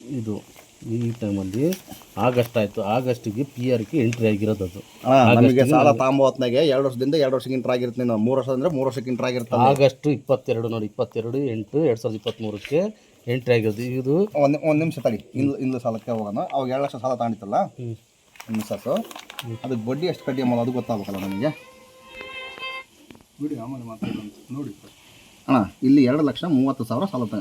ಇದು ಈ ಟೈಮಲ್ಲಿ ಆಗಸ್ಟ್ ಆಯಿತು. ಆಗಸ್ಟಿಗೆ ಪಿ ಆರ್ಗೆ ಎಂಟ್ರಿ ಆಗಿರೋದು ಅದು. ನಮಗೆ ಸಾಲ ತಾಂಬ ಹೊತ್ನಾಗೆ ಎರಡು ವರ್ಷದಿಂದ ಎರಡು ವರ್ಷಕ್ಕೆ ಇಂಟ್ರ್ ಆಗಿರುತ್ತೆ. ನೀನು ಮೂರು ವರ್ಷ ಅಂದ್ರೆ ಮೂರು ವರ್ಷಕ್ಕೆ ಇಂಟ್ರ್ ಆಗಿರುತ್ತೆ ಆಗಸ್ಟ್ ಇಪ್ಪತ್ತೆರಡು ನೋಡಿ ಇಪ್ಪತ್ತೆರಡು ಎಂಟು ಎರಡು ಸಾವಿರದ ಇಪ್ಪತ್ತ್ಮೂರಕ್ಕೆ ಎಂಟ್ರಿ ಆಗಿರೋದು. ಇದು ಒಂದು ಒಂದು ನಿಮಿಷ ತಡಿ. ಇಂದ ಇಂದು ಸಾಲಕ್ಕೆ ಹೋಗೋಣ. ಅವಾಗ ಎರಡು ಲಕ್ಷ ಸಾಲ ತಾಂಡಿತ್ತಲ್ಲ? ಹ್ಮ್. ಮಿಸ್ಸಸ್ಸು ಅದಕ್ಕೆ ಬಡ್ಡಿ ಎಷ್ಟು ಕಡ್ಡಿ ಮಾಡೋದು ಅದು ಗೊತ್ತಾಗಬೇಕಲ್ಲ ನನಗೆ ನೋಡಿ ಅಣ್ಣ ಇಲ್ಲಿ ಎರಡು ಲಕ್ಷ ಮೂವತ್ತು ಸಾವಿರ ಸಾಲ ತ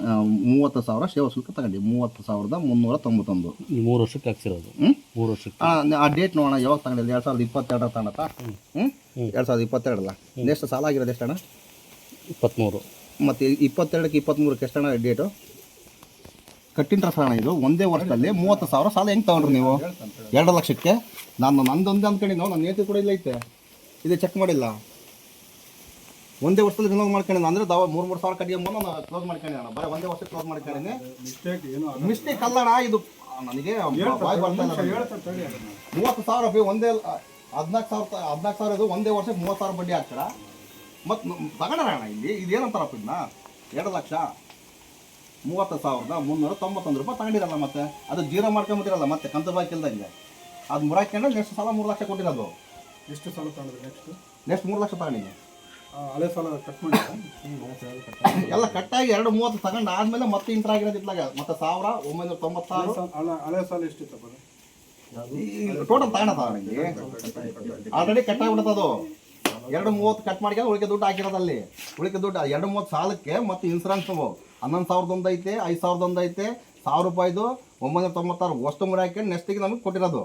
ಮೂವತ್ತು ಸಾವಿರ ಸೇವಾ ಶುಲ್ಕ ತಗೊಂಡು ಮೂವತ್ತು ಸಾವಿರದ ಮುನ್ನೂರ ತೊಂಬತ್ತೊಂದು. ಮೂರು ವರ್ಷಕ್ಕೆ ಹಾಕ್ಸಿರೋದು. ಹ್ಞೂ ಮೂರು ವರ್ಷಕ್ಕೆ. ಆ ಡೇಟ್ ನೋಡೋಣ ಯಾವಾಗ ತಗೊಂಡಿಲ್ಲ ಎರಡು ಸಾವಿರದ ಇಪ್ಪತ್ತೆರಡರ ತಗೊಂಡತ್ತ ಹ್ಞೂ ಎರಡು ಸಾವಿರದ ಇಪ್ಪತ್ತೆರಡಲ್ಲ? ಎಷ್ಟು ಸಾಲ ಆಗಿರೋದು ಎಷ್ಟು ಅಣ್ಣ ಇಪ್ಪತ್ತ್ಮೂರು. ಮತ್ತು ಇಪ್ಪತ್ತೆರಡಕ್ಕೆ ಇಪ್ಪತ್ತ್ಮೂರಕ್ಕೆ ಎಷ್ಟು ಅಣ್ಣ ಡೇಟು ಕಟ್ಟಿನ ಅಣ್ಣ ಇದು ಒಂದೇ ವರ್ಷದಲ್ಲಿ ಮೂವತ್ತು ಸಾವಿರ ಸಾಲ ಹೆಂಗೆ ತೊಗೊಂಡ್ರಿ ನೀವು? ಎರಡು ಲಕ್ಷಕ್ಕೆ? ನಾನು ನಂದೊಂದೇ ಅಂದ್ಕೊಂಡಿದ್ದು ನನ್ನ ನೇತಿ ಕೂಡ ಇಲ್ಲ ಐತೆ. ಇದು ಚೆಕ್ ಮಾಡಿಲ್ಲ. ಒಂದೇ ವರ್ಷದಲ್ಲಿ ರಿನೋವ್ ಮಾಡ್ಕೊಂಡಿದ್ದೆ ಅಂದ್ರೆ ದಾವ ಮೂರು ಮೂರು ಸಾವಿರ ಕಟ್ಟಿಗೆ ನಾನು ಕ್ಲೋಸ್ ಮಾಡ್ಕೊಂಡಿದ್ದೆ ಬರೀ ಒಂದೇ ವರ್ಷ ಕ್ಲೋಸ್ ಮಾಡ್ಕೊಂಡಿದ್ದೀನಿ ಮಿಸ್ಟೇಕ್ ಏನು ಮಿಸ್ಟೇಕ್ ಅಲ್ಲಣ್ಣ ಇದು ನನಗೆ ಬಾಯ್ ಬರ್ತಾ ಮೂವತ್ತು ಸಾವಿರ ರೂಪಾಯಿ ಒಂದೇ ಹದಿನಾಲ್ಕು ಸಾವಿರ ಹದಿನಾಲ್ಕು ಸಾವಿರ ಇದು ಒಂದೇ ವರ್ಷಕ್ಕೆ ಮೂವತ್ತು ಸಾವಿರ ಬಡ್ಡಿ ಹಾಕ್ತಾರ? ಮತ್ತು ತಗೊಂಡಾರ ಅಣ್ಣ ಇಲ್ಲಿ ಇದೇನಂತಾರಪ್ಪ ಇದನ್ನ ಎರಡು ಲಕ್ಷ ಮೂವತ್ತು ಸಾವಿರದ ಮುನ್ನೂರ ತೊಂಬತ್ತೊಂದು ರೂಪಾಯಿ ತಗೊಂಡಿರಲ್ಲ ಮತ್ತೆ? ಅದು ಜೀರೋ ಮಾಡ್ಕೊಂಬಿಟ್ಟಿರಲ್ಲ ಮತ್ತೆ ಕಂತು ಬಾಕಿ ಇಲ್ದಂಗೆ. ಅದು ಮೂರಾಕೊಂಡ್ರೆ ನೆಕ್ಸ್ಟ್ ಸಲ ಮೂರು ಲಕ್ಷ ಕೊಟ್ಟಿರೋದು. ಎಷ್ಟು ಸಾಲ ತಗೊಂಡ್ರೆ ನೆಕ್ಸ್ಟ್ ನೆಕ್ಸ್ಟ್ ಮೂರು ಲಕ್ಷ ತಗೊಂಡಿನಿ. ಹಳೆ ಸಾಲ ಕಟ್ ಮಾಡಿ ಎಲ್ಲ ಕಟ್ಟಾಗಿ ಎರಡು ಮೂವತ್ತು ತಗೊಂಡು ಆದ್ಮೇಲೆ ಮತ್ತೆ ಇಂಟರ್ ಆಗಿರೋದು ಇತ್ಲಾಗ ಮತ್ತೆ ಸಾವಿರ ಒಂಬೈನೂರ ತೊಂಬತ್ತಾರು. ಹಳೆ ಸಾಲ ಎಷ್ಟಿತ್ತು ಟೋಟಲ್ ತಗೊಂಡ ಆಲ್ರೆಡಿ ಕಟ್ ಕಟ್ಟಾಗ್ಬಿಡುತ್ತೆ ಅದು. ಎರಡು ಮೂವತ್ತು ಕಟ್ ಮಾಡ್ಕೊಂಡು ಉಳಿಕೆ ದುಡ್ಡು ಹಾಕಿರೋದಲ್ಲಿ. ಉಳಿಕೆ ದುಡ್ಡು ಎರಡು ಮೂವತ್ತು ಸಾಲಕ್ಕೆ ಮತ್ತೆ ಇನ್ಸೂರೆನ್ಸ್ ಹನ್ನೊಂದು ಸಾವಿರದ ಒಂದು ಐತೆ ಐದು ಸಾವಿರದ ಒಂದು ಐತೆ ಸಾವಿರ ರೂಪಾಯಿದು ಒಂಬೈನೂರ ತೊಂಬತ್ತಾರು. ಅಷ್ಟು ಮುರಿ ಹಾಕೊಂಡು ನೆಕ್ಸ್ಟಿಗೆ ನಮಗೆ ಕೊಟ್ಟಿರೋದು.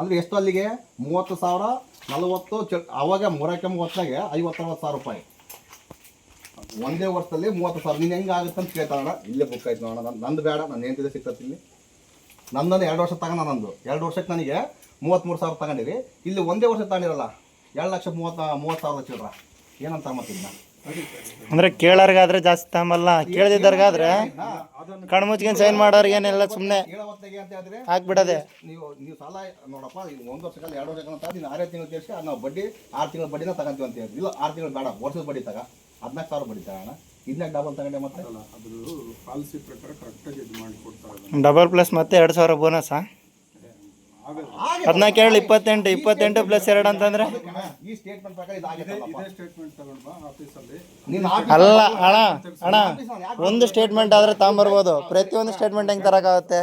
ಅಂದರೆ ಎಷ್ಟು ಅಲ್ಲಿಗೆ? ಮೂವತ್ತು ಸಾವಿರ, ನಲವತ್ತು ಅವಾಗ ಮೂರಕ್ಕೆ ಮೂವತ್ತಾಗೆ ಐವತ್ತರವತ್ತು ಸಾವಿರ ರೂಪಾಯಿ. ಒಂದೇ ವರ್ಷದಲ್ಲಿ ಮೂವತ್ತು ಸಾವಿರ. ನೀನು ಹೆಂಗೆ ಆಗುತ್ತೆ ಅಂತ ಕೇಳ್ತಾಣ ಇಲ್ಲೇ ಬುಕ್ ಆಯ್ತು ನೋಡೋಣ ನಂದು- ನಂದು ಬೇಡ, ನಾನು ಏನ್ತಿದೆ ಸಿಗ್ತದೆ ಇಲ್ಲಿ. ನಂದನ್ನು ಎರಡು ವರ್ಷ ತಗೊಂಡ ನಂದು. ಎರಡು ವರ್ಷಕ್ಕೆ ನನಗೆ ಮೂವತ್ತ್ಮೂರು ಸಾವಿರ ತಗೊಂಡಿರಿ. ಇಲ್ಲಿ ಒಂದೇ ವರ್ಷ ತಗೊಂಡಿರಲ್ಲ. ಎರಡು ಲಕ್ಷ ಮೂವತ್ತ, ಮೂವತ್ತು ಸಾವಿರದ ಚಿಲ್ಲರ. ಏನಂತ ಮತ್ತಿದ್ನ ಅಂದ್ರೆ ಕೇಳೋರ್ಗಾದ್ರೆ ಜಾಸ್ತಿ ತಗೊಂಬಲ್ಲ ಕೇಳ್ದಿದ್ದವ್ರಿಗಾದ್ರೆ ಕಣ್ಣು ಮುಚ್ಕೊಂಡು ಸೈನ್ ಮಾಡೋರ್ಗೆ ಏನಿಲ್ಲ ಸುಮ್ಮನೆ ಹಾಕ್ಬಿಡದೆ. ನೀವು ನೀವು ಸಾಲ ನೋಡಪ್ಪ ಈಗ ಒಂದು ವರ್ಷಕ್ಕೆ ಎರಡು ವರ್ಷಕ್ಕೆ ಅಂತ ನೀನು ಆರೇ ತಿಂಗಳು ತೀರಿಸಿ ನಾವು ಬಡ್ಡಿ ಆರು ತಿಂಗಳ ಬಡ್ಡಿನ ತಗೊಂತೀವಿ ಅಂತ ಹೇಳ್ತೀವಿ ಇಲ್ಲ ಆರು ತಿಂಗಳು ಬೇಡ ವರ್ಷದ ಬಡ್ಡಿ ತಗ. ಹದಿನಾಲ್ಕು ಸಾವಿರ ಬಡ್ಡಿ ತಗೋಣ ಇದನ್ನ ಡಬಲ್ ತಗೊಂಡೆ ಮತ್ತೆ? ಅಲ್ಲ ಅದ್ರ ಪಾಲಿಸಿ ಪ್ರಕಾರ ಕರೆಕ್ಟಾಗಿ ಇದು ಮಾಡಿ ಕೊಡ್ತಾರೆ ಡಬಲ್ ಪ್ಲಸ್ ಮತ್ತೆ ಎರಡು ಸಾವಿರ ಬೋನಸ್ಸಾ ಆಗಲ್ಲ ಹದಿನಾಲ್ಕು ಏಳು ಇಪ್ಪತ್ತೆಂಟು ಇಪ್ಪತ್ತೆಂಟು ಪ್ಲಸ್ ಎರಡು ಅಂತಂದ್ರೆ? ಈ ಸ್ಟೇಟ್ಮೆಂಟ್ ಪ್ರಕಾರ ಇದಾಗಿತ್ತಲ್ಲಪ್ಪ ಇದೇ ಸ್ಟೇಟ್ಮೆಂಟ್ ತಗೊಂಡ್ ಆಫೀಸಲ್ಲಿ ಅಲ್ಲ. ಅಣ್ಣ ಅಣ್ಣ ಒಂದು ಸ್ಟೇಟ್ಮೆಂಟ್ ಆದ್ರೆ ತಗೊಂಬರ್ಬೋದು ಪ್ರತಿಯೊಂದು ಸ್ಟೇಟ್ಮೆಂಟ್ ಹೆಂಗೆ ತರೋಕ್ಕಾಗುತ್ತೆ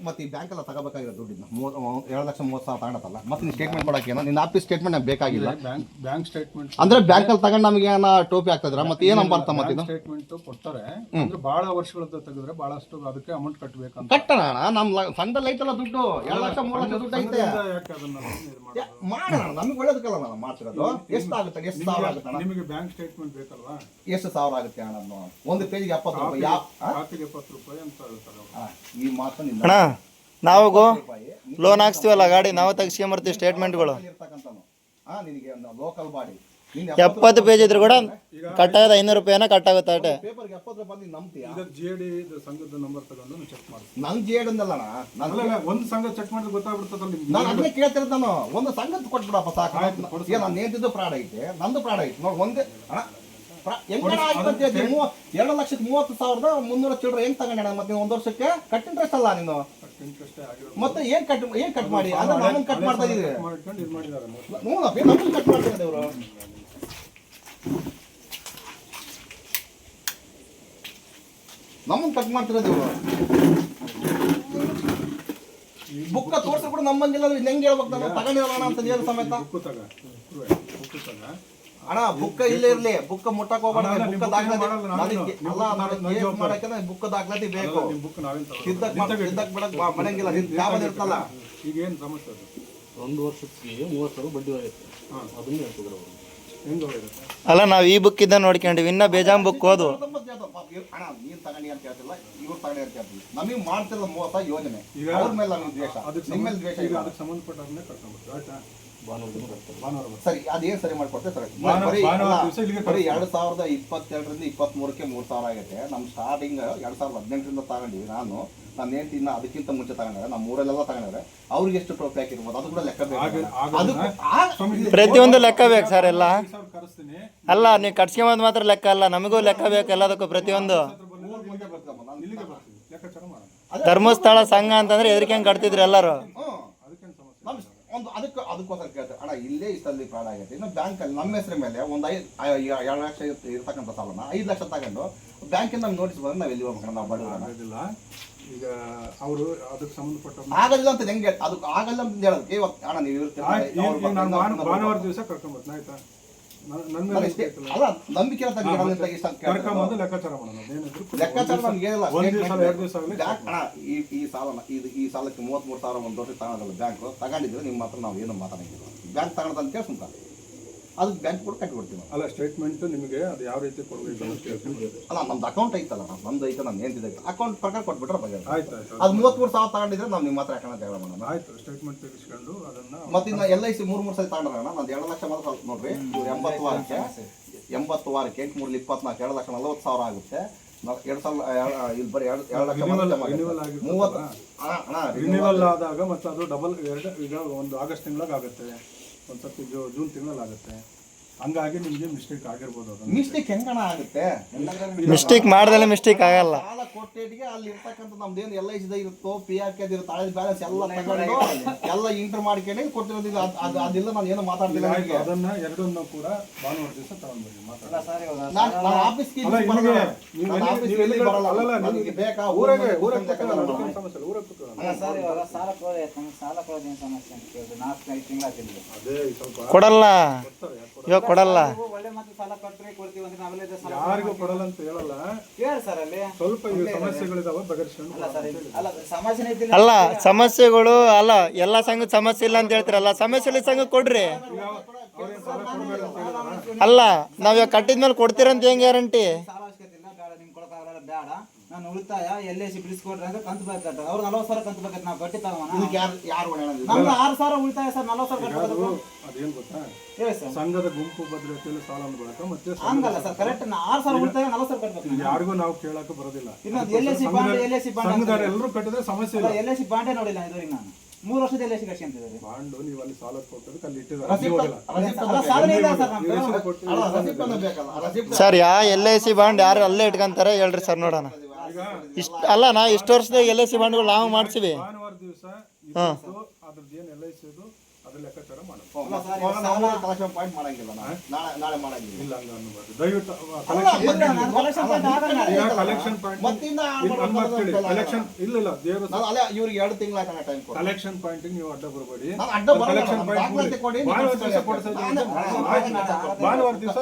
ಮತ್ತೆ ಈ ಬ್ಯಾಂಕ್ ಎಲ್ಲ ತಗೋಬೇಕಾಗಿರೋ ದುಡ್ಡಿನ ಮೂವತ್ತು ಎರಡು ಲಕ್ಷ ಮೂವತ್ತು ಸಾವಿರ ತಗೊಂಡತ್ತಲ್ಲ? ಮತ್ತೆ ನೀವು ಸ್ಟೇಟ್ಮೆಂಟ್ ಕೊಡಕ್ಕೆ ಏನೋ ನಿನ್ನ ಆಫೀಸ್ ಸ್ಟೇಟ್ಮೆಂಟ್ ನಮ್ಗೆ ಬೇಕಾಗಿಲ್ಲ ಬ್ಯಾಂಕ್ ಬ್ಯಾಂಕ್ ಸ್ಟೇಟ್ಮೆಂಟ್ ಅಂದ್ರೆ ಬ್ಯಾಂಕಲ್ಲಿ ತಗೊಂಡು ನಮಗೆ ಏನೋ ಟೋಪಿ ಆಗ್ತದ್ರ ಮತ್ತೆ ಏನು ಬರ್ತಾ ಮತ್ತೆ ಇದು ಸ್ಟೇಟ್ಮೆಂಟ್ ಕೊಡ್ತಾರೆ. ಅಂದ್ರೆ ಬಹಳ ವರ್ಷಗಳದ್ದು ತೆಗೆದ್ರೆ ಬಹಳಷ್ಟು ಅದಕ್ಕೆ ಅಮೌಂಟ್ ಕಟ್ಟಬೇಕಂತ ಕಟ್ಟಣ ನಮ್ಮ ಸಂಘದಲ್ಲಿ ಐತಲ್ಲ ದುಡ್ಡು? ಎರಡು ಲಕ್ಷ ಮೂರು ಲಕ್ಷ ದುಡ್ಡು ಐತೆ. ಯಾಕೆ ಅದನ್ನ ಇದು ಯಾ- ಮಾಡೋಣ ನಮ್ಗೆ ಒಳ್ಳೇದಕ್ಕಲ್ಲ ನಾನು ಮಾಡ್ತಿರೋದು. ಎಷ್ಟು ಆಗುತ್ತೆ? ಎಷ್ಟು ಸಾವಿರ ಆಗುತ್ತೆ ಅಣ್ಣ? ನಿಮಗೆ ಬ್ಯಾಂಕ್ ಸ್ಟೇಟ್ಮೆಂಟ್ ಬೇಕಲ್ವಾ? ಎಷ್ಟು ಸಾವಿರ ಆಗುತ್ತೆ ಅಣ್ಣ? ಅದು? ಒಂದು ಪೇಜಿಗೆ ಎಪ್ಪತ್ತು ರೂಪಾಯಿ. ಯಾವ ಆ? ಖಾತೆಗೆ ಎಪ್ಪತ್ತು ರೂಪಾಯಿ ಅಂತ ಹೇಳ್ತಾರೆ ಅವ್ರು. ಆ, ಈ ಮಾತು ನಿಮ್ಮ ಅಣ್ಣ ನಾವು ಲೋನ್ ಹಾಕ್ಸ್ತೀವಲ್ಲ ಗಾಡಿ ನಾವು ತೆಗ್ಸ್ಕೊಂಬರ್ತೀವಿ ಸ್ಟೇಟ್ಮೆಂಟ್ಗಳು ಇರ್ತಕ್ಕಂಥನು ಆ ನಿನಗೆ ಲೋಕಲ್ ಬಾಡಿ. ನೀನು ಎಪ್ಪತ್ತು ಪೇಜ್ ಇದ್ರು ಕೂಡ ಕಟ್ಟಾಗದ ಐನೂರು ರೂಪಾಯಿನ ಕಟ್ಟಾಗುತ್ತೆ ಅಷ್ಟೇ ಒಂದು ಸಂಘ ಚೆಕ್ ಮಾಡಿದ್ರೆ ನಾನು ಅದನ್ನೇ ಕೇಳ್ತಿರೋದು ನಾನು. ಒಂದು ಸಂಘದ ಕೊಟ್ಬಿಡಪ್ಪ ಸಾಕು. ನಾನು ಪ್ರಾಡ ಐತೆ. ನಂದು ಪ್ರಾಡ ಐತೆ. ನೋಡಿ ಒಂದೇ ಎರಡು ಲಕ್ಷದ ಮೂವತ್ತು ಸಾವಿರದ ಮುನ್ನೂರ ಚಿಲ್ಲರೆ ಹೆಂಗ್ ತಗೊಂಡ ಮತ್ತೆ ನೀವು ಒಂದು ವರ್ಷಕ್ಕೆ ಕಟ್ ಇಂಟ್ರೆಸ್ಟ್ ಅಲ್ಲ ನೀನು. ಮತ್ತೆ ಏನ್ ಕಟ್ ಏನ್ ಕಟ್ ಮಾಡಿ ಅಂದ್ರೆ ನಮ್ಮನ್ನ ಕಟ್ ಮಾಡ್ತಾ ಇದೀವಿ ಮಾಡ್ಕೊಂಡು ಇದು ಮಾಡಿದ್ದಾರೆ. ನೋಡಪ್ಪ ನಮ್ಮನ್ನ ಕಟ್ ಮಾಡ್ತಿರೋದು ಅವರು ನಮ್ಮನ್ನ ಕಟ್ ಮಾಡ್ತಿರೋದು ಇವರು ಬುಕ್ಕ ತೋರ್ಸಿ ಕೂಡ ನಮ್ಮಂಗಿಲ್ಲ ಹೆಂಗ್ ಹೇಳ್ಬೇಕು ತಗೊಂಡಿರೋಣ ಅಂತ ಏನು ಸಮೇತ ಬುಕ್ ತಗ ಬುಕ್ ತಗ ಅಣ್ಣ ಬುಕ್ಕ ಇಲ್ಲೇ ಇರ್ಲಿ. ಬುಕ್ಕ ಮುಟ್ಟಕ್ ಹೋಗ್ಬೇಡ ಬುಕ್ ದಾಖಲಾತಿ. ಮಾಡಕ್ಕೆ ಬುಕ್ಕ ದಾಖಲಾತಿ ಬೇಕು. ಬುಕ್. ಸಿದ್ದಕ್ ಬಿಡಕ್ ಮನೆಯಂಗಿಲ್ಲ ಇರ್ತಲ್ಲ. ಈಗ ಏನು ಸಮಸ್ಯೆ ಅದು? ಒಂದು ವರ್ಷಕ್ಕೆ ಮೂವತ್ತು ಸಾವಿರ ಬಡ್ಡಿ ಹೋಗುತ್ತೆ. ಅದನ್ನು ಹೇಳ್ತಿದ್ರು ಅವರು. ಅಲ್ಲ ನಾವು ಈ ಬುಕ್ ಇದ್ದ ನೋಡ್ಕೊಂಡಿವಿ. ಇನ್ನ ಬೇಜಾಮ್ ಬುಕ್ ಓದು ಮಾಡ್ತಿಲ್ಲ ಮೂವತ್ತ ಅಣ್ಣ ನೀನ್ ತಗೊಂಡಿ ಅಂತ ಹೇಳ್ತಿಲ್ಲ. ಇವ್ರು ತಗೊಂಡಿ ಅಂತ ಹೇಳ್ತಿಲ್ಲ. ನಮಗೆ ಮಾಡ್ತಿರೋ ಮೋಸ ಯೋಜನೆ. ಸಂಬಂಧಪಟ್ಟ ಅವ್ರ ಮೇಲೆ ದ್ವೇಷ. ಅದಕ್ಕೆ ನಿಮ್ಮ ಮೇಲೆ ದ್ವೇಷ ಈಗ ಇಲ್ಲ. ಅದಕ್ಕೆ ಸಂಬಂಧಪಟ್ಟವ್ರನ್ನೇ ಕರ್ಕೊಂಡ್ಬಿಟ್ಟು ಆಯ್ತಾ? ಭಾನುವಾರ ದಿನ. ಸರಿ ಅದೇನು ಸರಿ ಮಾಡ್ಕೊಡ್ತೇವೆ ಸರಿ. ಭಾನುವಾರ- ಬರೀ ಭಾನುವಾರ ಅಲ್ಲ, ದಿವ್ಸ ಇಲ್ಲಿಗೆ ಬರೀ ಎರಡ್ ಸಾವಿರದ ಇಪ್ಪತ್ತೆರಡರಿಂದ ಇಪ್ಪತ್ತ್ ಮೂರಕ್ಕೆ ಮೂರ್ ಸಾವಿರ ಆಗೈತೆ. ನಮ್ ಸ್ಟಾರ್ಟಿಂಗ್ ಎರಡ್ ಸಾವಿರದ ಹದಿನೆಂಟರಿಂದ ತಗೊಂಡಿವಿ ನಾನು. ನಾನು ಹೆಂಡತಿ ಇನ್ನ ಅದಕ್ಕಿಂತ ಮುಂಚೆ ತಗೊಂಡ್ರೆ ನಮ್ಮ ಊರಲ್ಲೆಲ್ಲ ತಗೊಂಡ್ರೆ ಅವ್ರಿಗೆ ಎಷ್ಟು ಟ್ರೋಫಿ ಹಾಕಿರ್ಬೋದು ಅದು ಕೂಡ ಲೆಕ್ಕ ಬೇಕು ಆಗ-. ಆ- ಸ್ವಾಮೀಜಿ, ಪ್ರತಿಯೊಂದು ಲೆಕ್ಕ ಬೇಕು ಸರ್ ಎಲ್ಲ. ಈ ಸಾವಿರ ಕರೆಸ್ತೀನಿ. ಅಲ್ಲ ನೀವು ಕಟ್ಸ್ಕೊಂಬಂದ್ ಮಾತ್ರ ಲೆಕ್ಕ ಅಲ್ಲ. ನಮಗೂ ಲೆಕ್ಕ ಬೇಕು ಎಲ್ಲದಕ್ಕೂ ಪ್ರತಿಯೊಂದು. ಒಂದು ಮುಂದೆ ಬರ್ತಾವ. ನಾನು ಇಲ್ಲಿಗೆ ಬರ್ತೀನಿ. ಲೆಕ್ಕಾಚಾರ ಮಾಡೋಣ. ಧರ್ಮಸ್ಥಳ ಸಂಘ ಅಂತಂದ್ರೆ ಎದಕ್ಕೆ ಹೆಂಗೆ ಕಟ್ತಿದ್ರು ಎಲ್ಲರೂ ಹ್ಮ್. ಅದಕ್ಕೇನು ಸಮಸ್ಯೆ ನಮ್ ಒಂದು ಅದಕ್ಕೆ ಅದಕ್ಕೋಸ್ಕರ ಕೇಳ್ತಾರೆ ಅಣ್ಣ ಇಲ್ಲೇ ಇಷ್ಟಲ್ಲಿ ಫ್ರಾಡ್ ಆಗೈತೆ. ಇನ್ನು ಬ್ಯಾಂಕಲ್ಲಿ ನಮ್ಮ ಹೆಸರ ಮೇಲೆ ಒಂದು ಐದು ಎರಡು ಲಕ್ಷ ಇರ್ತ- ಇರ್ತಕ್ಕಂಥ ಸಾಲನ ಐದು ಲಕ್ಷ ತಗೊಂಡು ಬ್ಯಾಂಕಿಂದ ನಮ್ಗೆ ನೋಟಿಸ್ ಬಂದ್ರೆ ನಾವು ಎಲ್ಲಿ ಹೋಗ್ಬೇಕು ನಾವು ಬಡವರ ಆಗೋದಿಲ್ಲ. ಈಗ ಅವರು ಅದಕ್ಕೆ ಸಂಬಂಧಪಟ್ಟ ಆಗಲ್ಲ ಅಂತ ಹೆಂಗೆ ಅದಕ್ಕೆ ಆಗಲ್ಲ ಅಂತ ಹೇಳೋದಕ್ಕೆ ಇವತ್ತು ಅಣ್ಣ ನೀವು ಇರ್ತೀರ ಭಾನುವಾರ ದಿವಸ ಕರ್ಕೊಂಬರ್ತೀನಿ ಆಯ್ತಾ? ಅಲ್ಲ ನಂಬಿಕೆ ಅಂತ. ಕರ್ಕೊಂಬಂದು ಲೆಕ್ಕಾಚಾರ ಮಾಡೋಣ. ಅದೇನಿದ್ರು ಕೊಡಿ. ಲೆಕ್ಕಾಚಾರ ನಮ್ಗೆ ಏನಿಲ್ಲ ಒಂದ್ ದಿವಸ ಅಲ್ಲ, ಎರಡು ದಿವಸ ಆಗಲಿ ಬ್ಯಾಂಕ್ ಅಣ್ಣ ಈ ಈ ಸಾಲನ ಇದು ಈ ಸಾಲಕ್ಕೆ ಮೂವತ್ಮೂರು ಸಾವಿರ ಒಂದು ವರ್ಷ ತಗೊಂಡಲ್ಲ ಬ್ಯಾಂಕ್. ತಗೊಂಡಿದ್ರೆ ನಿಮ್ಮ ಹತ್ರ ನಾವು ಏನು ಮಾತಾಡಂಗಿಲ್ಲ. ಬ್ಯಾಂಕ್ ತಗೊಳದ ಅಂತ. ಅದಕ್ಕೆ ಬ್ಯಾಂಕ್ ಕೂಡ ಕಟ್ಬಿಡ್ತೀವಿ ನಾವು. ಅಲ್ಲ ಸ್ಟೇಟ್ಮೆಂಟ್ ನಿಮಗೆ ಅದು ಯಾವ ರೀತಿ ಕೊಡಬೇಕು ಅಂತ ಕೇಳ್ತೀನಿ ಅಲ್ಲ ನಮ್ದು ಅಕೌಂಟ್ ಐತಲ್ಲ ನಮ್ದು ಐತೆ ನಾನು ಏನಿದೆ ಅಕೌಂಟ್ ಪ್ರಕಾರ ಕೊಟ್ಬಿಟ್ರೆ ಬಗ್ಗೆ ಆಯ್ತು ಆಯ್ತು ಅದು ಮೂವತ್ಮೂರು ಸಾವಿರ ತಗೊಂಡಿದ್ರೆ ನಾವು ನಿಮ್ಮ ಹತ್ರ ಯಾಕಂದ್ರೆ ಜಗಳ ಮಾಡೋಣ ಆಯ್ತು ಸ್ಟೇಟ್ಮೆಂಟ್ ತೆಗೆಸ್ಕೊಂಡು ಅದನ್ನ ಮತ್ತೆ ಇನ್ನು ಎಲ್ ಐ ಸಿ ಮೂರು ಮೂರು ಸಲ ತಗೊಂಡ್ರೆ ನಂದು ಎರಡು ಲಕ್ಷ ಮಾತ್ರ ಸ್ವಲ್ಪ ನೋಡ್ರಿ. ಇವ್ರು ಎಂಬತ್ತು ವಾರಕ್ಕೆ ಎಂಬತ್ತು ವಾರಕ್ಕೆ ಎಂಟು ಮೂರು ಇಪ್ಪತ್ನಾಲ್ಕು ಎರಡು ಲಕ್ಷ ನಲವತ್ತು ಸಾವಿರ ಆಗುತ್ತೆ. ನಾವ್ ಎರಡು ಸಾವಿರ ಎರಡು- ಇಲ್ಲಿ ಬರೀ ಎರಡು ಎರಡು ಲಕ್ಷ ಮಾತ್ರ ಜಮಾ ಆಗುತ್ತೆ. renewal ಆಗಿರ್ತದಲ್ಲ? ಮೂವತ್ತು ಅಣ್ಣ ಅಣ್ಣ ರಿನ್ಯೂವಲ್ ಆದಾಗ ಮತ್ತೆ ಅದು ಡಬಲ್ ಎರಡು ಈಗ ಒಂದು ಆಗಸ್ಟ್ ತಿಂಗಳಾಗ ಆಗುತ್ತೆ. ಒಂದು ಸರ್ತಿ ಜೂನ್ ತಿಂಗಳಲ್ಲಿ ಆಗುತ್ತೆ. ಹಂಗಾಗಿ ನಿಮಗೆ ಮಿಸ್ಟೇಕ್ ಆಗಿರ್ಬೋದು ಅದು ಮಿಸ್ಟೇಕ್ ಹೆಂಗಣ ಆಗುತ್ತೆ? ಮಿಸ್ಟೇಕ್ ಮಾಡ್ದಲೆ ಮಿಸ್ಟೇಕ್ ಆಗಲ್ಲ. ಸಾಲ ಕೊಟ್ಟೇಟಿಗೆ ಅಲ್ಲಿ ಇರ್ತಕ್ಕಂಥ ನಮ್ದೇನು ಎಲ್ ಐ ಸಿದ ಇರುತ್ತೋ ಪಿ ಆರ್ ಕೆ ಇರುತ್ತೆ ಹಳೆ ಬ್ಯಾಲೆನ್ಸ್ ಎಲ್ಲ ತಗೊಂಡು ಎಲ್ಲ ಇಂಟರ್ ಮಾಡ್ಕೊಂಡು ಕೊಟ್ಟಿರೋದಿಲ್ಲ ಅದು ಅದು ಅದಿಲ್ಲ ನಾನು ಏನು ಮಾತಾಡ್ತಿಲ್ಲ ಅದನ್ನ ಎರಡನ್ನೂ ಕೂಡ ಭಾನುವಾರ ದಿವಸ ತಗೊಂಡ್ಬನ್ನಿ ಮಾತಾಡೋಣ ನಾನು ನಾನು ಆಫೀಸ್ಗೆ ಆಫೀಸ್ಗೆ ಬರಲ್ಲ. ನನಗೆ ನಿಮಗೆ ಬೇಕಾ? ಊರಾಗೆ ಊರಿಗೆ ಸಮಸ್ಯೆ ಊರಾಗೆ ಸರ್ ಇವಾಗ ಸಾಲ ಕೊಡೋದು ಸಾಲ ಕೊಡೋದೇನು ಸಮಸ್ಯೆ ಅಂತ ಕೇಳಿದ್ರು ನಾಲ್ಕು ಐದು ತಿಂಗಳಾಗ್ತಿಲ್ಲ ಅದೇ ಸ್ವಲ್ಪ ಕೊಡಲ್ಲ? ಇವಾಗ ಕೊಡಲ್ಲ. ನೀವು ಒಳ್ಳೆ ಮತ್ತೆ ಸಾಲ ಕೊಟ್ಟರೆ ಕೊಡ್ತೀವಿ ಅಂದ್ರೆ ನಾವೆಲ್ಲ ಇದ್ರೆ ಸಾಲ ಯಾರಿಗೂ ಕೊಡಲ್ಲ ಅಂತ ಹೇಳಲ್ಲ. ಕೇಳಿ ಸರ್ ಅಲ್ಲಿ. ಸ್ವಲ್ಪ ಈ ಸಮಸ್ಯೆಗಳಿದಾವೆ ಬಗೆಹರಿಸ್ಕೊಂಡು ಅಲ್ಲ ಸರ್ ಅಲ್ಲ ಸಮಸ್ಯೆ ಐತಿಲ್ಲ ಅಲ್ಲ ಸಮಸ್ಯೆಗಳು ಅಲ್ಲ ಎಲ್ಲ ಸಂಘದ ಸಮಸ್ಯೆ ಇಲ್ಲ ಅಂತ ಹೇಳ್ತೀರಲ್ಲ ಸಮಸ್ಯೆ ಇಲ್ಲ ಸಂಘ ಕೊಡ್ರಿ. ಅಲ್ಲ ನಾವ್ ಇವಾಗ ಕಟ್ಟಿದ್ಮೇಲೆ ಕೊಡ್ತೀರಂತ ಹೆಂಗ್ ಗ್ಯಾರಂಟಿ ಸಾಲ ಅವಶ್ಯಕತೆ ಇಲ್ಲ ಬೇಡ ನಿಮ್ಗೆ ಕೊಡೋಕ್ಕಾಗಲ್ಲ ಬೇಡ ನಾನು ಉಳಿತಾಯ ಎಲ್ ಐ ಸಿ ಬಿಡಿಸ್ಕೊಡ್ರಿ ಅಂದ್ರೆ ಕಂತು ಬೇಕಾಗ್ತದೆ. ಅವ್ರು ನಲವತ್ತು ಸಾವಿರ ಕಂತು ಬೇಕಾಗ್ತದೆ ನಾವು ಕಟ್ಟಿ ತಗೋಣ. ಇದಕ್ಕೆ ಯಾರು ಯಾರು ಹೊಣೆ ಅನ್ನೋದು? ನಮ್ದು ಆರು ಸಾವಿರ ಉಳಿತಾಯ ಸರ್ ನಲವತ್ತು ಸಾವಿರ ಕಟ್ಟಬೇಕು ಅದೇನ್ ಗೊತ್ತಾ? ಹೇಳಿ ಸರ್. ಸಂಘದ ಗುಂಪು ಭದ್ರತೆಯಲ್ಲಿ ಸಾಲ ಬಳಕ ಮತ್ತೆ ಹಂಗಲ್ಲ ಸರ್ ಕರೆಕ್ಟ್ ಆರು ಸಾವಿರ ಉಳಿತಾಯ ನಲವತ್ತು ಸಾವಿರ ಕಟ್ಟಬೇಕು ಯಾರಿಗೂ ನಾವು ಕೇಳಕ್ಕೆ ಬರೋದಿಲ್ಲ. ಇನ್ನೊಂದು L I C bond L I C bond ಸಂಘದವ್ರು ಎಲ್ಲರೂ ಕಟ್ಟಿದ್ರೆ ಸಮಸ್ಯೆ ಇಲ್ಲ. ಎಲ್ ಐ ಸಿ ಬಾಂಡೇ ನೋಡಿಲ್ಲ ಇದುವರೆಗೆ ನಾನು. ಮೂರು ವರ್ಷದ ಎಲ್ ಐ ಸಿ ಅಂತಿದ್ದಾರೆ ಬಾಂಡು ನೀವು ಅಲ್ಲಿ ಸಾಲ ಕೊಟ್ಟದಕ್ಕೆ ಅಲ್ಲಿ ಇಟ್ಟಿದ್ದಾರೆ. ನೀವು ಹೋಗಿಲ್ಲ. ಇಲ್ಲ ಸರ್ ನಮ್ದು. ಕೊಟ್ಟು ಬೇಕಲ್ಲ sir yeah L I C bond ಯಾರು ಅಲ್ಲೇ ಇಟ್ಕೊಂತಾರೆ ಹೇಳ್ರಿ ಸರ್ ನೋಡೋಣ. ಇಷ್ಟ ಅಲ್ಲ ನಾ ಇಷ್ಟು ವರ್ಷದಾಗ ಎಲ್ ಐ ಸಿ ಬಾಂಡ್ಗಳು ನಾವು ಮಾಡ್ತೀವಿ ಭಾನುವಾರ ದಿವಸ ಅದ್ರದ್ದು ಏನು ಎಲ್ ಐ ಸಿ ಅದ್ರ ಲೆಕ್ಕಾಚಾರ ಕಲೆಕ್ಷನ್ ಪಾಯಿಂಟ್ ಮಾಡಂಗಿಲ್ಲ ನಾನು. ನಾಳೆ ನಾಳೆ ಮಾಡಂಗಿಲ್ಲ. ಇಲ್ಲ ಹಂಗ ದಯವಿಟ್ಟು ಕಲೆಕ್ಷನ್ ಇಲ್ಲ, ನಾನು collection point ಆಗಲ್ಲ. ಈಗ ಕಲೆಕ್ಷನ್ ಕಲೆಕ್ಷನ್ ಇಲ್ಲ ಇಲ್ಲ ದೇವರು ನಾನು ಅಲ್ಲೇ ಇವ್ರಿಗೆ ಎರಡು ತಿಂಗಳಾಯ್ತು ಟೈಮ್ ಕೊಡು. ಕಲೆಕ್ಷನ್ ಪಾಯಿಂಟ್ ನೀವು ಅಡ್ಡ ಬರಬೇಡಿ. ನಾನು ಅಡ್ಡ ಬರಲ್ಲ, ಕಲೆಕ್ಷನ್ ಪಾಯಿಂಟ್ ದಾಖಲಾತಿ ಕೊಡಿ, ನೀವು ಭಾನುವಾರ ದಿವಸ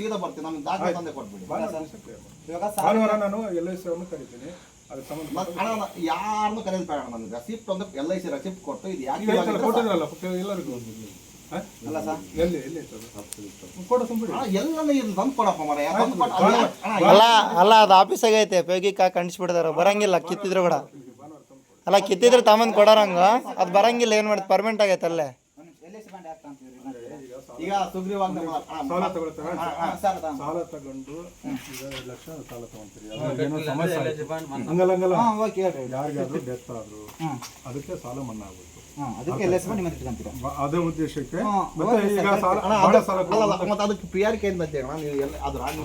ಸೀದಾ ಬರ್ತೀನಿ. ನಮ್ಗೆ ದಾಖಲೆ ತಂದೆ ಕೊಟ್ಬಿಡಿ. ಭಾನುವಾರ ನಾನು ಎಲ್ ಐ ಸಿ ಅವ್ರನ್ನ ಕರಿತೀನಿ. ಅದಕ್ಕೆ ಸಂಬಂಧ ಅಣ್ಣ ಯಾರನ್ನು ಕರೆಯಲು ಬೇಡ ನನಗೆ. ರೆಸಿಪ್ಟ್ ಒಂದು ಎಲ್ ಐ ಸಿ ರೆಸಿಪ್ಟ್ ಕೊಟ್ಟು ಇದು ಯಾಕೆ ಪಕ್ಕ ಎಲ್ಲರಿಗೂ? ಅಲ್ಲ ಸರ್ ಎಲ್ಲಿ ಎಲ್ಲಿ ಕೊಡು ತುಂಬಿಡಿ ಅಣ್ಣ ಎಲ್ಲನೂ ಇದು ಕೊಡಪ್ಪ ಮರ ಅಣ್ಣ, ಅಲ್ಲ ಅಲ್ಲ ಅದು ಆಫೀಸಾಗ ಐತೆ. ಪೇಗಿ ಕಾ ಕಂಡಿಸ್ಬಿಡ್ತಾರ ಬರಂಗಿಲ್ಲ ಕಿತ್ತಿದ್ರು ಕೂಡ. ಅಲ್ಲ ಕಿತ್ತಿದ್ರೆ ತಮ್ಮಂದ್ ಕೊಡೋರಂಗ? ಅದು ಬರಂಗಿಲ್ಲ ಏನ್ ಮಾಡುತ್ತೆ ಪರ್ಮನೆಂಟ್ ಆಗೈತೆ ಅಲ್ಲೇ ಎಲ್ ಐ ಸಿ ಬಾಂಡ್ ಯಾಕೆ ಅಂತೀವಿ ಈಗ ಸುಗ್ರೀವಾಜ್ಞೆ ಸಾಲ ತಗೊಳ್ತಾರ ಸಾಲ ತಗೊಂಡು. ಈಗ ಎರಡು ಲಕ್ಷ ಸಾಲ ತಗೊಂತೀರಿ. ಸಮಸ್ಯೆ ಆಯ್ತು. ಹಂಗಲ್ಲ ಹಂಗಲ್ಲ. ಹಾಂ ಓಕೆ ಹೇಳ್ರಿ ಯಾರಿಗಾದ್ರೂ ಡೆತ್ ಆದ್ರು ಅದಕ್ಕೆ ಸಾಲ ಮನ್ನಾ ಆಗುತ್ತೆ ಅದಕ್ಕೆ ಇಟ್ಕೊಂತೀರಾ ಅದೇ ಉದ್ದೇಶಕ್ಕೆ? ಮತ್ತೆ ಈಗ ಸರ್, ಸಾಲ ಬಹಳ ಸಾಲ ಅಲ್ಲ, ಅಲ್ಲ, ಮತ್ತೆ ಅದಕ್ಕೆ ಪಿ ಆರ್ ಕೆ ಇಂದ ಅಣ್ಣ ನೀವು ಎಲ್ಲ ಅದು wrong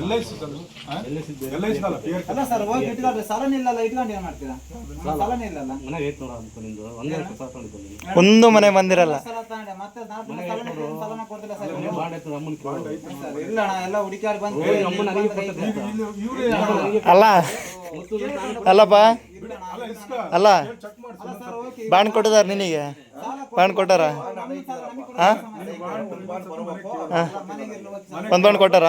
L I C L I C ಅಲ್ಲ PRK. ಅಲ್ಲ ಸರ್ ಹೋಗಿ ಇಟ್ಕೊಂಡ್ರೆ ಸಾಲನೇ ಇಲ್ಲಲ್ಲ ಇಟ್ಕೊಂಡು ಏನು ಮಾಡ್ತೀರಾ? ಸಾಲನೇ ಇಲ್ಲಲ್ಲ. ಮನೆಗೆ ಐತೆ ನೋಡ ಅಂತ ನಿಂದು. ಒಂದೇ ಲಕ್ಷ ಸಾಲ ತಗೊಂಡಿದ್ದೀನಿ ಒಂದು ಮನೆ ಬಂದಿರಲ್ಲ. ಸಾಲ ತಗೊಂಡೆ ಮತ್ತೆ ನಾಲ್ಕು ದಿನ ಸಾಲನೇ ಕೊಡ್ತಿಲ್ಲ ಸರ್ ಬಾಂಡ್ ಆಯ್ತು ಅಮ್ಮನ ಕೇಳು. ಸರ್, ಇಲ್ಲ ಅಣ್ಣ ಎಲ್ಲ ಹುಡುಕ್ಯಾಡಿ ಬಂದು ಅಮ್ಮ ನನಗೆ ಕೊಟ್ಟದ್ದು ಈಗ ಇಲ್ಲಿ ಇವ್ರೇ ಅಲ್ಲ. ಅಲ್ಲಪ್ಪ. ಅಲ್ಲ? ಬಾಂಡ್ ಕೊಟ್ಟಿದ್ದಾರೆ ನಿನಗೆ. ಬಾಂಡ್ ಕೊಟ್ಟಾರ? ಹಾ? ಒಂದ್ ಬಾಂಡ್ ಕೊಟ್ಟಾರ?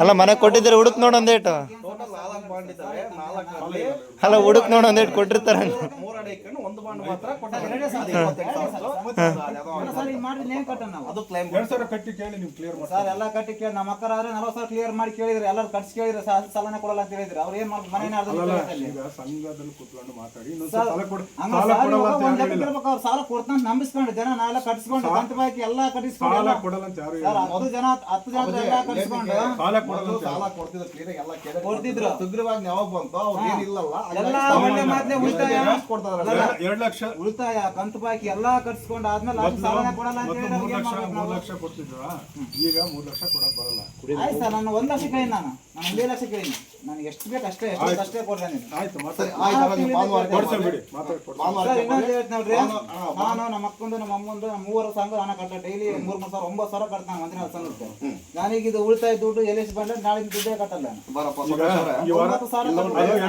ಅಲ್ಲ ಮನೆ ಕೊಟ್ಟಿದ್ರೆ ಹುಡುಕ್ ನೋಡ್ ಒಂದೇಟು ಅಲ್ಲ ಹುಡುಕ್ ನೋಡ್ ಒಂದೇಟು ಕೊಟ್ಟಿರ್ತಾರ ನಮ್ಮ ಅಕ್ಕರ ಆದ್ರೆ ನಲವತ್ತು ಸಾವಿರ ಕ್ಲಿಯರ್ ಮಾಡಿ ಕೇಳಿದ್ರೆ ಎಲ್ಲರೂ ಕಟ್ಸ್ ಕೇಳಿದ್ರೆ ಸಾಲ ಸಾಲನೇ ಕೊಡಲ್ಲ ಅಂತ ಹೇಳಿದ್ರು. ಅವ್ರು ಏನ್ ಸಂಘದಲ್ಲಿ ಕೂತ್ಕೊಂಡು ಮಾತಾಡಿ ಸಾಲ ಕೊಡ ಸಾಲ ಸಾಲ ಕೊಡಲ್ಲ ಅಂತ ಒಂದ್ ಯಾರು ಹೇಳಿಲ್ಲ. ಸಾಲ ಕೊಡ್ತಾನೆ ನಂಬಿಸ್ಕೊಂಡು ಜನ ನಾವೆಲ್ಲ ಕಟ್ಸ್ಕೊಂಡು ಕಂತ ಬಾಕಿ ಎಲ್ಲ ಕಟ್ಟಿಸ್ಕೊಂಡು ಸಾಲ ಕೊಡಲ್ಲ ಅಂತ ಯಾರು ಹೇಳಿಲ್ಲ. ಜನ ಹತ್ತು ಜನ ಎಲ್ಲ ಕಟ್ಸ್ಕೊಂಡು ಸಾಲ ಕೊಡಲ್ಲ ಸಾಲ ಕೊಡ್ತಿದ್ರು ಕ್ಲಿಯರ್ ಎಲ್ಲ ಕೊಡ್ತಿದ್ರು. ಸುಗ್ರೀವಾಗಿ ಯಾವಾಗ ಬಂತು? ಅವ್ರು ಏನಿಲ್ಲಲ್ಲ ಎಲ್ಲ ಒಳ್ಳೆ ಮಾತೇ ಉಳಿತಾಯ. ಕೊಡ್ತಾರಲ್ಲ ಎರಡು ಲಕ್ಷ. ಉಳಿತಾಯ ಕಂತು ಬಾಕಿ ಎಲ್ಲಾ ಕಟ್ಸ್ಕೊಂಡು ಆದ್ಮೇಲೆ ಅದು ಮೊದ್ಲು ಕೊಡಲ್ಲ ಅಂತ ಹೇಳಿ ಮೂರ್ ಲಕ್ಷ ಮಾಡ್ಬೇಕು ಮೂರ್ ಲಕ್ಷ ಕೊಡ್ತಿದ್ರ? ಈಗ ಮೂರ್ ಲಕ್ಷ ಕೊಡಕ್ ಬರಲ್ಲ. ಆಯ್ತು ಸರ್ ನಾನು ಒಂದ್ ಲಕ್ಷ ಕೇಳಿ ನಾನು. ನಾನು ಒಂದೇ ಲಕ್ಷ ಕೇಳಿ ನನಗೆ ಎಷ್ಟು ಬೇಕು ಅಷ್ಟೇ ಎಷ್ಟು ಅಷ್ಟೇ ಕೊಡ್ರಿ ನೀನು ಆಯ್ತು ಸರಿ ಆಯ್ತು ನೀವು ಭಾನುವಾರ ಕೊಡ್ಸೇನ್ ಬಿಡಿ ಮಾತಾಡಿ ಕೊಡ್ಸೇನ್. ಭಾನುವಾರ ಇನ್ನೊಂದು ಹೇಳ್ತೀನಿ ನೋಡ್ರಿ ನಾನು ನಮ್ಮ ಅಕ್ಕಂದು ನಮ್ಮ ಅಮ್ಮಂದು ನಮ್ಮ ಮೂವರು ಸಂಘ ಹಣ ಕಟ್ಟ ಡೈಲಿ ಮೂರ್ ಮೂರು ಸಾವಿರ ಒಂಬತ್ತು ಸಾವಿರ ಕಟ್ತಾನೆ ಒಂದಿನ ಸಂಘಕ್ಕೆ. ನಾನೀಗ ಇದು ಉಳಿತಾಯ ದುಡ್ಡು ಎಲ್ಲಿ ಎಸ್ ಬಂದ್ರೆ ನಾಳೆ ದುಡ್ಡೇ ಕಟ್ಟಲ್ಲ ನಾನು. ಬರಪ್ಪ. ಒಂಬತ್ತು ಸಾವಿರ. ಅದು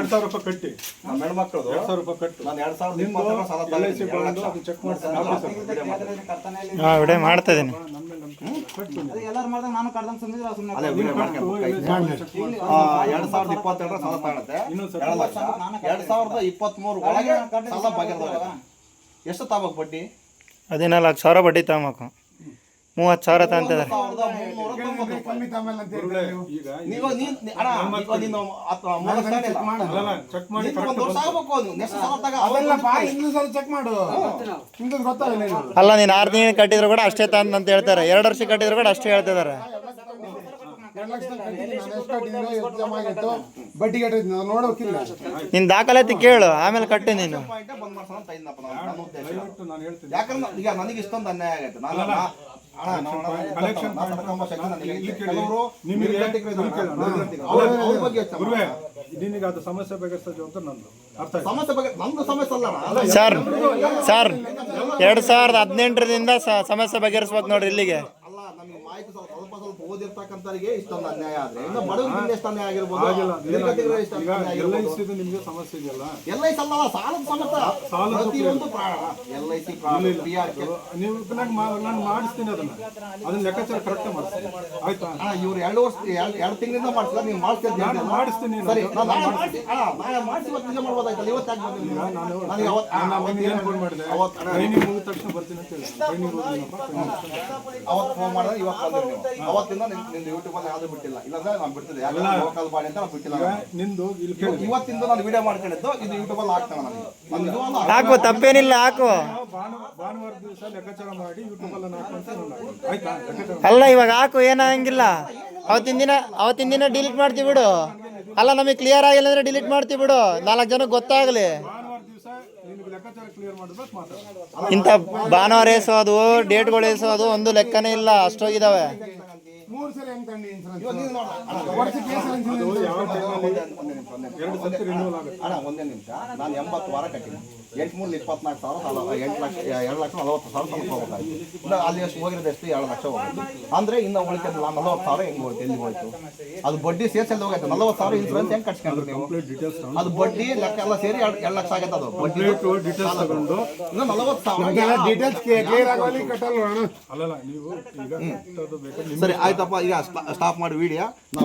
ಸಾವಿರ ರೂಪಾಯಿ ಕಟ್ಟಿ. ನಮ್ಮ ಮಕ್ಕಳು ಎರಡ್ ಸಾವಿರ ರೂಪಾಯಿ ಕಟ್ಟು. ನಾನು ಎರಡ್ ಸಾವಿರದ ನಿಮ್ಮ ಸಾಲ ಎರಡು ಬಂದು ಅದು ಚೆಕ್ ಮಾಡ್ತೀನಿ. ಹಾಂ ವಿಡಿಯೋ ಮಾಡ್ತಾ ಇದ್ದೀನಿ. ಅದು ಎಲ್ಲಾರು ಮಾಡ್ದಂಗ ನಾನು ಕಟ್ದಂಗ್ ಸುಮ್ಮನೆ ಸುಮ್ಮನೆ ಎರಡು ಸಾವಿರ ಆ, ಎರಡ್ ಸಾವಿರದ ಇಪ್ಪತ್ತೆರಡರ ಸಾಲ ತಗೊಳುತ್ತೆ. ಎರಡು ಲಕ್ಷ. ಎರಡ್ ಸಾವಿರದ ಒಳಗೆ ಸಾಲ ಎಷ್ಟು ತಗೋಬೇಕು ಬಡ್ಡಿ? ಹದಿನಾಲ್ಕು ಸಾವಿರ ಬಡ್ಡಿ ತಗೋಬೇಕು. ಮೂವತ್ತು ಸಾವಿರ ತಂತಿದ್ದಾರೆ ಅಲ್ಲ ನೀನು. ಆರು ತಿಂಗಳು ಕಟ್ಟಿದ್ರು ಕೂಡ ಅಷ್ಟೇ ತಂದ್ ಅಂತ ಹೇಳ್ತಾರೆ. ಎರಡು ವರ್ಷ ಕಟ್ಟಿದ್ರು ಕೂಡ ಅಷ್ಟೇ ಹೇಳ್ತಿದ್ದಾರೆ. ನಾನು ದಾಖಲಾತಿ ಕೇಳು ಆಮೇಲೆ ಕಟ್ಟೆ ನೀನು ಪಾಯಿಂಟ್ ಬಂದ್ ಮಾಡ್ಸೋಣ ಅಂತ ಇದ್ನಪ್ಪ ನಾನು. ನನ್ನ ಉದ್ದೇಶ. ನಾನು. ಹೇಳ್ತೀನಿ. ಯಾಕಂದ್ರೆ ಈಗ ನನಗೆ ಇಷ್ಟೊಂದು ಅನ್ಯಾಯ ಆಗೈತೆ. ನಾನು ನಿನಗೆ ಅದು ಸಮಸ್ಯೆ ಜವಾಬ್ದಾರಿ ನಂದು ಅರ್ಥ ಆಯ್ತಾ? ಸಮಸ್ಯೆ ಬಗ್ಗೆ ನಮ್ದು ಸಮಸ್ಯೆ ಅಲ್ಲ ಸರ್ ಸರ್ ಎರಡು ಸಾವಿರದ ಹದಿನೆಂಟರಿಂದ ಸ- ಸಮಸ್ಯೆ ಬಗೆಹರಿಸ್ಬೇಕು ನೋಡ್ರಿ ಇಲ್ಲಿಗೆ. ಮಾಹಿತಿ ಸ್ವಲ್ಪ ಸ್ವಲ್ಪ ಸ್ವಲ್ಪ ಓದಿರ್ತಕ್ಕಂಥವ್ರಿಗೆ ಇಷ್ಟೊಂದು ಅನ್ಯಾಯ ಆದ್ರೆ. ಇನ್ನು ಬಡವರಿಗೆ ಎಷ್ಟು ಅನ್ಯಾಯ ಆಗಿರ್ಬೋದು. ಆಗಿಲ್ಲ. ನಿರ್ಗತಿಕರಿಗೆ ಎಷ್ಟು ಈಗ ಅನ್ಯಾಯ ಎಲ್ ಐ ಆಗಿರ್ಬೋದು ಸಿದು ನಿಮ್ಗೆ ಸಮಸ್ಯೆ ಇದೆಯಲ್ಲ? ಎಲ್ ಐ ಸಿ ಅಲ್ಲ ಸಾಲದ ಸಮೇತ ಸಾಲದ ಪ್ರತಿಯೊಂದು ಪ್ರಾಣ. ಎಲ್ ಐ ಸಿ ಪ್ರಾಣ ನೀವು ನಾನು ಮಾಡಿಸ್ತೀನಿ ಅದನ್ನ. ಅದನ್ನ ಲೆಕ್ಕಾಚಾರ ಕರೆಕ್ಟ್ ಮಾಡಿಸ್ತೀನಿ ಆಯ್ತಾ? ಅಣ್ಣ ಇವ್ರು ಎರಡು ವರ್ಷ ಎರಡು ಎರಡು ತಿಂಗಳಿಂದ ಮಾಡಿಸಿಲ್ಲ ನೀವು ಮಾಡ್ತೀರಿ ಅಂತ ನಾನು? ಮಾಡಿಸ್ತೀನಿ ನಾನು. ಸರಿ ನಾನು ನಾಳೆ ಮಾಡ್ಸಿ. ಅಣ್ಣ ನಾಳೆ ಮಾಡಿಸಿ ಇವತ್ತು ನಿಜ ಮಾಡ್ಬೋದಾಯ್ತಲ್ಲ ಇವತ್ತು ಯಾಕೆ ಬಂದಿಲ್ಲ ನೀವು? ನಾನು ನನಗೆ ಅವತ್ತು ನನ್ನ ಅವತ್ತು ಏನು ಫೋನ್ ಮಾಡಿದೆ. ಅವತ್ತು ಅಣ್ಣ, ಟ್ರೈನಿಂಗ್ ಮುಗಿದ ತಕ್ಷಣ ಬರ್ತೀನಿ ಅಂತ ಹೇಳಿ ಟ್ರೈನಿಂಗ್ ಮುಗಿದಿನಪ್ಪ ಅವತ್ತು ಫೋನ್ ಮಾಡಿದ್ರೆ ಇವತ್ತು ಬಂದಿರಿ ನೀವು. ಅವತ್ತಿಂದ ನಿಮ್ ನಿಮ್ದು ಯೂಟ್ಯೂಬ್ ಅಲ್ಲಿ ಯಾವ್ದು ಬಿಟ್ಟಿಲ್ಲ. ಇಲ್ಲಾಂದ್ರೆ ನಾನು ಬಿಡ್ತಿದ್ದೆ. ಯಾಕಂದ್ರೆ ಲೋಕಲ್ ಬಾಡಿ ಅಂತ ನಾನು ಬಿಟ್ಟಿಲ್ಲ ನಾನು. ನಿಂದು ಇಲ್ಲಿ ಕೇಳಿ ಇವತ್ತಿಂದ ನಾನು ವಿಡಿಯೋ ಮಾಡ್ಕೊಂಡಿದ್ದು ಇದು ಯೂಟ್ಯೂಬ್ ಅಲ್ಲಿ ಹಾಕ್ತಾನೆ ನನಗೆ. ನಾನು ನಿಜವಾಗ್ಲೂ ಹಾಕು ತಪ್ಪೇನಿಲ್ಲ ಹಾಕು. ನಾವು ಭಾನುವಾರ ಭಾನುವಾರ ದಿವಸ ಲೆಕ್ಕಾಚಾರ ಮಾಡಿ ಯೂಟ್ಯೂಬ್ ಅಲ್ಲಿ ಹಾಕುವಂತ ನಾನು ಆಯ್ತಾ? ಲೆಕ್ಕಾಚಾರ ಅಲ್ಲ ಇವಾಗ ಹಾಕು ಏನಾಗಂಗಿಲ್ಲ. ಅವತ್ತಿನ ದಿನ ಅವತ್ತಿನ ದಿನ ಡಿಲೀಟ್ ಮಾಡ್ತೀವಿ ಬಿಡು. ಅಲ್ಲ ನಮಗೆ ಕ್ಲಿಯರ್ ಆಗಿಲ್ಲ ಅಂದ್ರೆ ಡಿಲೀಟ್ ಮಾಡ್ತೀವಿ ಬಿಡು. ನಾಲ್ಕು ಜನಕ್ಕೆ ಗೊತ್ತಾಗಲಿ ಭಾನುವಾರ ದಿವಸ ನಿನಗೆ ಲೆಕ್ಕಾಚಾರ ಕ್ಲಿಯರ್ ಮಾಡಿದ್ಬೇಕು ಮಾತಾಡ ಇಂಥ ಭಾನುವಾರ ಎಸೋದು ಡೇಟ್ಗಳು ಎಸೋದು ಒಂದು ಲೆಕ್ಕನೇ ಇಲ್ಲ ಅಷ್ಟೋಗಿದಾವೆ. ಎರಡು ಸರ್ತಿ ರಿನ್ಯೂವಲ್ ಆಗುತ್ತೆ. ಅಣ್ಣ ಒಂದೇ ನಿಮಿಷ. ನಾನು ಎಂಬತ್ತು ವಾರ ಕಟ್ಟಿನಿ ಎಂಟು ಮೂರು ಇಪ್ಪತ್ನಾಲ್ಕು ಸಾವಿರ ಎಂಟು ಲಕ್ಷ ಎರಡು ಲಕ್ಷ ನಲವತ್ತು ಸಾವಿರ ತನಕ ಹೋಗ್ಬೇಕಾಯ್ತು ಇನ್ನು ಅಲ್ಲಿ ಎಷ್ಟು ಹೋಗಿರೋದು ಎಷ್ಟು? ಎರಡು ಲಕ್ಷ ಹೋಗುತ್ತೆ ಅಂದ್ರೆ ಇನ್ನು ಉಳಿತದ ನಲವತ್ತು ಸಾವಿರ ಹೆಂಗ್ ಹೋಯ್ತು ಎಲ್ಲಿ ಹೋಯ್ತು ಅದು ಬಡ್ಡಿ ಸೇರ್ಸಲ್ಲಿ ಹೋಗೈತೆ? ನಲವತ್ತು ಸಾವಿರ ಇನ್ಸೂರೆನ್ಸ್ ಹೆಂಗ್ ಕಟ್ಸ್ಕೊಂಡ್ರಿ ನೀವು? ಅದು ಬಡ್ಡಿ ಲೆಕ್ಕ ಎಲ್ಲ ಸೇರಿ ಎರಡು ಎರಡು ಲಕ್ಷ ಆಗೈತೆ ಅದು. ಬಡ್ಡಿ ಡೀಟೇಲ್ಸ್ ತಗೊಂಡು. ಇನ್ನು ನಲವತ್ತು ಸಾವಿರ. ಡೀಟೇಲ್ಸ್ ಅಲ್ಲಲ್ಲ ನೀವು ಸರಿ ಆಯ್ತಪ್ಪ ಈಗ ಸ್ಟಾಪ್ ಮಾಡಿ ವಿಡಿಯೋ